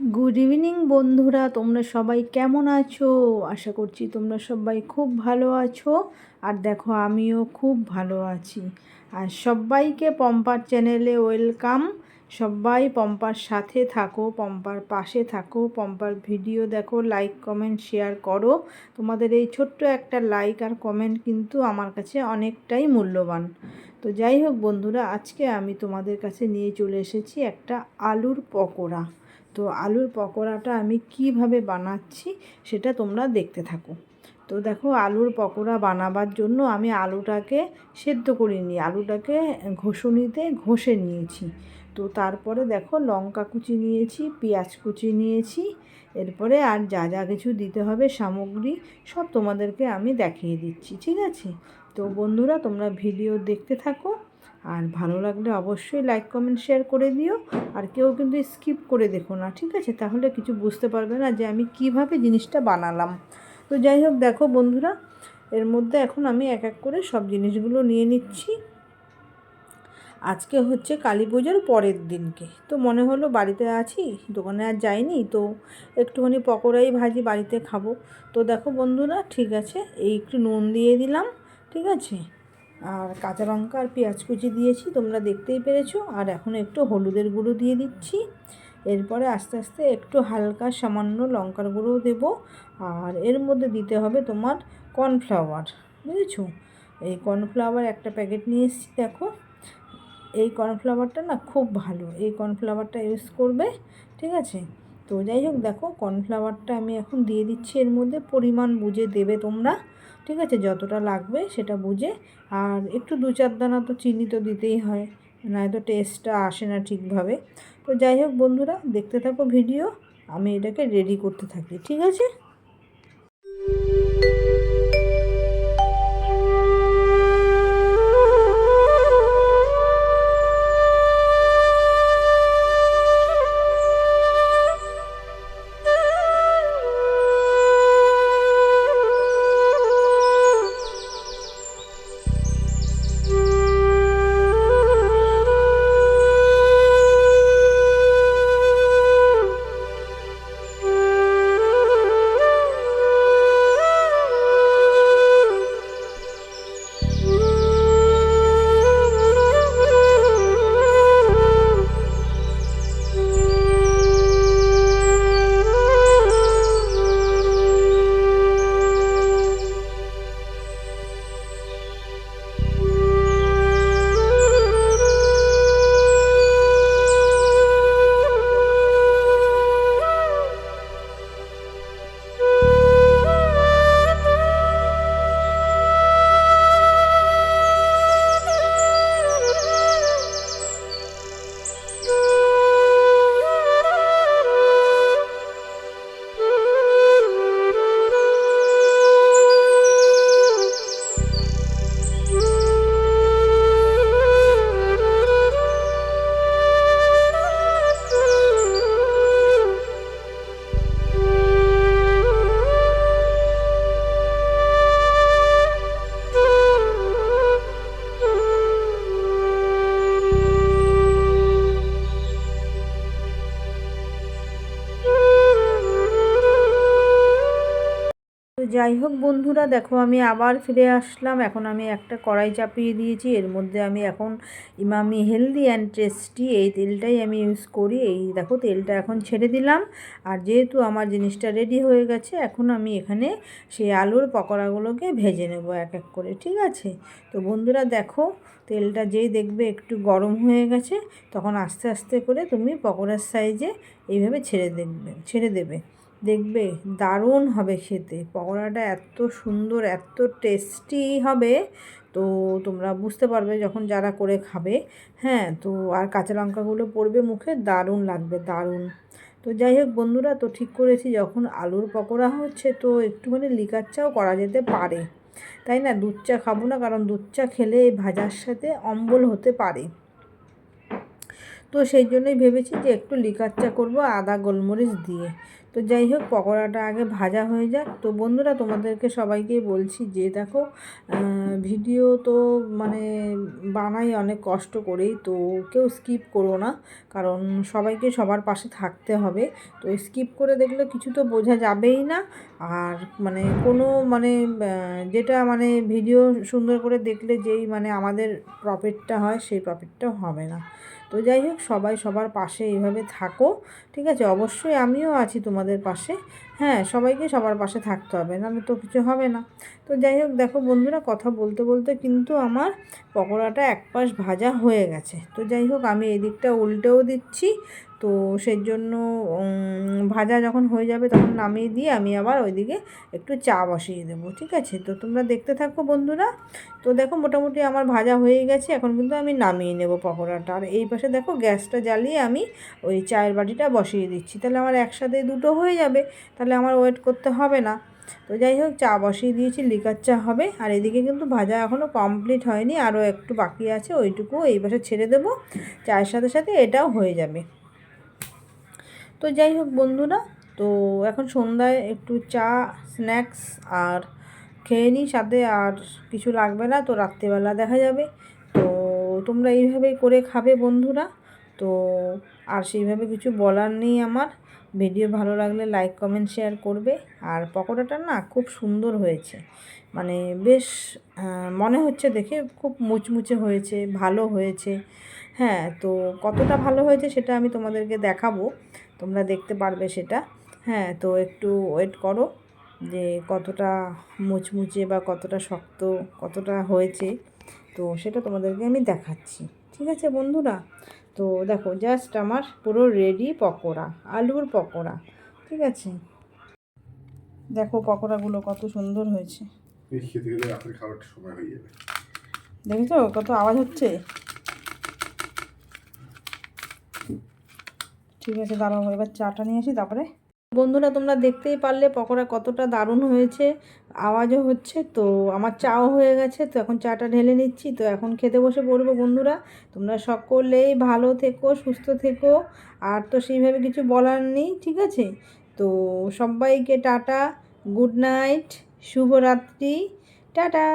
Good evening বন্ধুরা। তোমরা সবাই কেমন আছো? আশা করছি তোমরা সবাই খুব ভালো আছো। আর দেখো, আমিও খুব ভালো আছি। আর সবাইকে পম্পার চ্যানেলে ওয়েলকাম। সবাই পম্পার সাথে থাকো, পম্পার পাশে থাকো, পম্পার ভিডিও দেখো, লাইক, কমেন্ট, শেয়ার করো। তোমাদের এই ছোট্ট একটা লাইক আর কমেন্ট কিন্তু আমার কাছে অনেকটাই মূল্যবান। তো যাই হোক বন্ধুরা, আজকে আমি তোমাদের কাছে নিয়ে চলে এসেছি একটা আলুর পকোড়া। তো আলুর পকোড়াটা আমি কীভাবে বানাচ্ছি সেটা তোমরা দেখতে থাকো। তো দেখো, আলুর পকোড়া বানাবার জন্য আমি আলুটাকে সেদ্ধ করিনি আলুটাকে ঘষুনিতে ঘষে নিয়েছি। তো তারপরে দেখো, লঙ্কা কুচি নিয়েছি, পেঁয়াজ কুচি নিয়েছি, এরপরে আর যা যা কিছু দিতে হবে, সামগ্রী সব তোমাদেরকে আমি দেখিয়ে দিচ্ছি, ঠিক আছে? তো বন্ধুরা, তোমরা ভিডিও দেখতে থাকো। আর ভালো লাগলে অবশ্যই লাইক কমেন্ট শেয়ার করে দিও। আর কেউ কিন্তু স্কিপ করে দেখো না, ঠিক আছে? তাহলে কিছু বুঝতে পারবে না যে আমি কীভাবে জিনিসটা বানালাম। তো যাই হোক, দেখো বন্ধুরা, এর মধ্যে এখন আমি এক এক করে সব জিনিসগুলো নিয়ে নিচ্ছি। আজকে হচ্ছে কালী পুজোর পরের দিনকে। তো মনে হলো বাড়িতে আছি, দোকানে আর যাইনি, তো একটুখানি পকোড়াই ভাজি বাড়িতে খাব। তো দেখো বন্ধুরা, ঠিক আছে, এই একটু নুন দিয়ে দিলাম। ঠিক আছে? আর কাঁচা লঙ্কা আর পেঁয়াজ কুচি দিয়েছি, তোমরা দেখতেই পেরেছ। আর এখন একটু হলুদের গুঁড়ো দিয়ে দিচ্ছি। এরপরে আস্তে আস্তে একটু হালকা সামান্য লঙ্কার গুঁড়ো দেবো। আর এর মধ্যে দিতে হবে তোমার কর্নফ্লাওয়ার, বুঝেছ? এই কর্নফ্লাওয়ার একটা প্যাকেট নিয়ে এসেছি, দেখো। এই কর্নফ্লাওয়ারটা না খুব ভালো, এই কর্নফ্লাওয়ারটা ইউজ করবে, ঠিক আছে? তো যাই হোক, দেখো, কর্নফ্লাওয়ারটা আমি এখন দিয়ে দিচ্ছি। এর মধ্যে পরিমাণ বুঝে দেবে তোমরা। ঠিক আছে? যতটা লাগবে সেটা বুঝে। আর একটু দু চার দানা তো চিনি তো দিতেই হয় নয়তো টেস্টটা আসে না ঠিকভাবে। তো যাই হোক বন্ধুরা, দেখতে থাকো ভিডিও আমি এটাকে রেডি করতে থাকি, ঠিক আছে? তো যাই হোক বন্ধুরা, দেখো আমি আবার ফিরে আসলাম। এখন আমি একটা কড়াই চাপিয়ে দিয়েছি। এর মধ্যে আমি এখন ইমামি হেলদি অ্যান্ড টেস্টি, এই তেলটাই আমি ইউজ করি। এই দেখো তেলটা এখন ছেড়ে দিলাম। আর যেহেতু আমার জিনিসটা রেডি হয়ে গেছে, এখন আমি এখানে সেই আলুর পকোড়াগুলোকে ভেজে নেব এক এক করে, ঠিক আছে? তো বন্ধুরা, দেখো তেলটা যেই দেখবে একটু গরম হয়ে গেছে, তখন আস্তে আস্তে করে তুমি পকোড়ার সাইজে এইভাবে ছেড়ে দেখবে ছেড়ে দেবে। দেখবে দারুণ হবে খেতে। পকোড়াটা এত সুন্দর, এত টেস্টি হবে। তো তোমরা বুঝতে পারবে যখন যারা করে খাবে হ্যাঁ তো আর কাঁচা লঙ্কাগুলো পড়বে মুখে, দারুণ লাগবে, দারুণ। তো যাই হোক বন্ধুরা, তো ঠিক করেছি যখন আলুর পকোড়া হচ্ছে, তো একটুখানি লিকার চাও করা যেতে পারে। তাই না? দুধ চা খাব না, কারণ দুধ চা খেলে এই ভাজার সাথে অম্বল হতে পারে। তো সেই জন্যই ভেবেছি যে একটু লিকার চা করব আদা, গোলমরিচ দিয়ে। তো যাই হোক, পকোড়াটা আগে ভাজা হয়ে যাক। তো বন্ধুরা, তোমাদেরকে সবাইকেই বলছি যে দেখো ভিডিও তো মানে বানাই অনেক কষ্ট করেই, তো কেউ স্কিপ করো না। কারণ সবাইকে সবার পাশে থাকতে হবে। তো স্কিপ করে দেখলে কিছু তো বোঝা যাবেই না। আর মানে কোনো মানে যেটা মানে ভিডিও সুন্দর করে দেখলে যেই মানে আমাদের প্রফিটটা হয়, সেই প্রফিটটা হবে না। তো যাই হোক, সবাই সবার পাশে এইভাবে থাকো। ঠিক আছে? অবশ্যই আমিও আছি তোমাদের পাশে। হ্যাঁ সবাইকে সবার পাশে থাকতে হবে, নাহলে তো কিছু হবে না। তো যাই হোক, দেখো বন্ধুরা, কথা বলতে বলতে কিন্তু আমার পকোড়াটা এক পাশ ভাজা হয়ে গেছে। তো যাই হোক, আমি এদিকটা উল্টেও দিচ্ছি। তো সেই জন্য ভাজা যখন হয়ে যাবে তখন নামিয়ে দিয়ে আমি আবার ওইদিকে একটু চা বসিয়ে দেবো, ঠিক আছে? তো তোমরা দেখতে থাকো বন্ধুরা। তো দেখো মোটামুটি আমার ভাজা হয়ে গেছে, এখন কিন্তু আমি নামিয়ে নেব পকোড়াটা। আর এই পাশে দেখো গ্যাসটা জ্বালিয়ে আমি ওই চায়ের বাটিটা বসিয়ে দিচ্ছি। তাহলে আমার একসাথে দুটো হয়ে যাবে, তাহলে আমার ওয়েট করতে হবে না। তো যাই হোক, চা বসিয়ে দিয়েছি, লিকার চা হবে। আর এদিকে কিন্তু ভাজা এখনও কমপ্লিট হয়নি, আরও একটু বাকি আছে ওইটুকু এই পাশে ছেড়ে দেবো। চায়ের সাথে সাথে এটাও হয়ে যাবে। তো যাই হোক বন্ধুরা, তো এখন সন্ধ্যায় একটু চা, স্ন্যাক্স আর খেয়ে নিই সাথে, আর কিছু লাগবে না তো রাত্রিবেলা দেখা যাবে। তো তোমরা এইভাবেই করে খাবে বন্ধুরা। তো আর সেইভাবে কিছু বলার নেই আমার। ভিডিও ভালো লাগলে লাইক কমেন্ট শেয়ার করবে। আর পকোড়াটা না খুব সুন্দর হয়েছে। মানে বেশ মনে হচ্ছে দেখে খুব মুচমুচে হয়েছে, ভালো হয়েছে। হ্যাঁ তো কতটা ভালো হয়েছে সেটা আমি তোমাদেরকে দেখাবো। তোমরা দেখতে পারবে সেটা। হ্যাঁ তো একটু ওয়েট করো যে কতটা মুচমুচে বা কতটা শক্ত কতটা হয়েছে। তো সেটা তোমাদেরকে আমি দেখাচ্ছি। ঠিক আছে বন্ধুরা? তো দেখো জাস্ট আমার পুরো রেডি পকোড়া আলুর পকোড়া। ঠিক আছে? দেখো পকোড়াগুলো কত সুন্দর হয়েছে। দেখেছ? কত আওয়াজ হচ্ছে? ঠিক আছে, দাঁড়াও, এবার চাটা নিয়ে আসি, তারপরে। বন্ধুরা, তোমরা দেখতেই পারলে পকোড়া কতটা দারুণ হয়েছে, আওয়াজও হচ্ছে, তো আমার চাও হয়ে গেছে, তো এখন চাটা ঢেলে নিচ্ছি, তো এখন খেতে বসে পড়ব বন্ধুরা। তোমরা সকলেই ভালো থেকো, সুস্থ থেকো, আর তো সেইভাবে কিছু বলার নেই, ঠিক আছে? তো সবাইকে টাটা, গুড নাইট, শুভরাত্রি, টাটা!